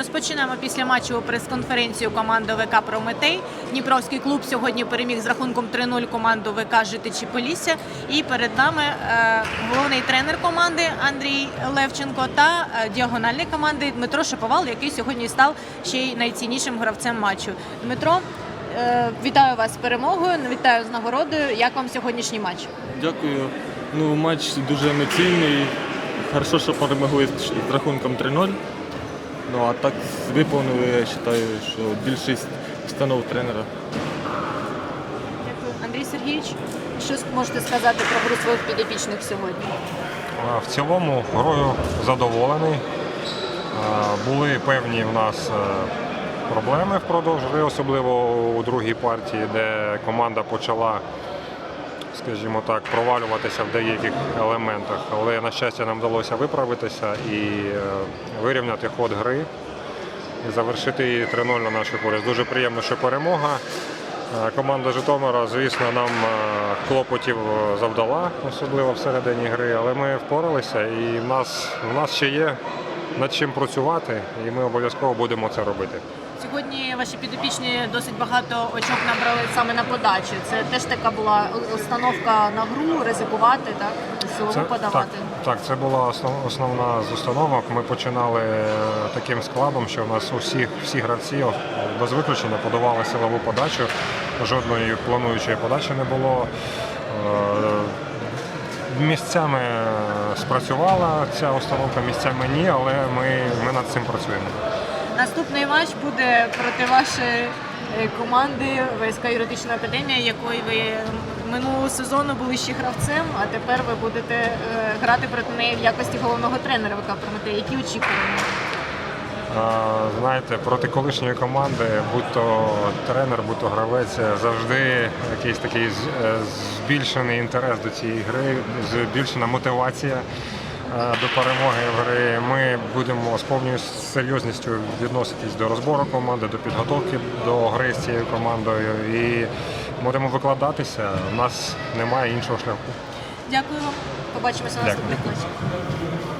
Розпочинаємо після матчу прес-конференцію команди ВК Прометей. Дніпровський клуб сьогодні переміг з рахунком 3-0 команду ВК Житичі Полісся. І перед нами е, головний тренер команди Андрій Левченко та е, діагональний команди Дмитро Шиповал, який сьогодні став ще й найціннішим гравцем матчу. Дмитро, е, вітаю вас з перемогою, вітаю з нагородою. Як вам сьогоднішній матч? Дякую. Ну, матч дуже емоційний. Хорошо, що перемогли з рахунком 3-0. Ну а так виповнили, я вважаю, що більшість установ тренера. Дякую. Андрій Сергійович, що можете сказати про гру своїх підопічних сьогодні? В цілому грою задоволений. Були певні в нас е, проблеми впродовж гри, особливо у другій партії, де команда почала, скажімо так, провалюватися в деяких елементах. Але, на щастя, нам вдалося виправитися і е, вирівняти ход гри і завершити її 3-0 на нашу користь. Дуже приємно, що перемога. Е, Команда Житомира, звісно, нам е, клопотів завдала, особливо всередині гри, але ми впоралися і в нас, в нас ще є над чим працювати, і ми обов'язково будемо це робити. Сьогодні ваші підопічні досить багато очок набрали саме на подачі. Це теж така була установка на гру, ризикувати, так? Силову Це, подавати. так, так, це була основ- основна з установок. Ми починали е, таким складом, що в нас усіх всі гравці без виключення подавали силову подачу. Жодної плануючої подачі не було. Е, Місцями е, спрацювала ця установка, місцями ні, але ми, ми над цим працюємо. Наступний матч буде проти вашої е, команди ВСК Юридична академія, якої ви минулого сезону були ще гравцем, а тепер ви будете е, грати проти неї в якості головного тренера ВК Прометей. Які очікування? Знаєте, проти колишньої команди, будь-то тренер, будь-то гравець, завжди якийсь такий е, збільшений інтерес до цієї гри, збільшена мотивація до перемоги в гри. Ми будемо з повною серйозністю відноситись до розбору команди, до підготовки до гри з цією командою і будемо викладатися. У нас немає іншого шляху. Дякую вам. Побачимося на наступних матчах.